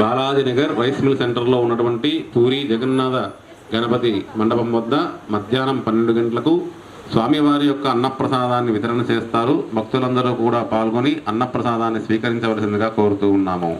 Balaji Nagar rice mill సెంటర్లో ఉన్నటువంటి పూరి జగన్నాథ గణపతి మండపం వద్ద మధ్యాహ్నం పన్నెండు గంటలకు స్వామివారి యొక్క అన్నప్రసాదాన్ని వితరణ చేస్తారు. భక్తులందరూ కూడా పాల్గొని అన్నప్రసాదాన్ని స్వీకరించవలసిందిగా కోరుతూ ఉన్నాము.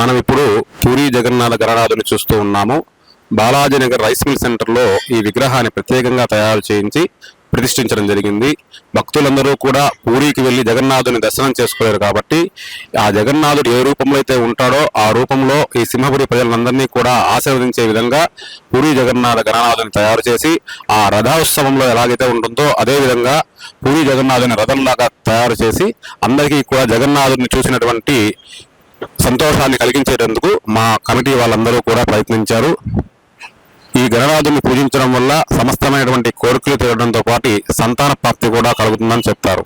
మనం ఇప్పుడు పూరి జగన్నాథ గణనాథుని చూస్తూ ఉన్నాము. బాలాజీ నగర్ రైస్ మిల్ సెంటర్లో ఈ విగ్రహాన్ని ప్రత్యేకంగా తయారు చేయించి ప్రతిష్ఠించడం జరిగింది. భక్తులందరూ కూడా పూరికి వెళ్ళి జగన్నాథుని దర్శనం చేసుకోలేరు కాబట్టి ఆ జగన్నాథుడు ఏ రూపంలో అయితే ఉంటాడో ఆ రూపంలో ఈ సింహపురి ప్రజలందరినీ కూడా ఆశీర్వదించే విధంగా పూరి జగన్నాథ గణనాథుని తయారు చేసి ఆ రథోత్సవంలో ఎలాగైతే ఉంటుందో అదే విధంగా పూరి జగన్నాథుని రథంలాగా తయారు చేసి అందరికీ కూడా జగన్నాథుని చూసినటువంటి సంతోషాన్ని కలిగించేటందుకు మా కమిటీ వాళ్ళందరూ కూడా ప్రయత్నించారు. ఈ గణరాజుని పూజించడం వల్ల సమస్తమైనటువంటి కోరికలు తీరడంతో పాటు సంతాన ప్రాప్తి కూడా కలుగుతుందని చెప్తారు.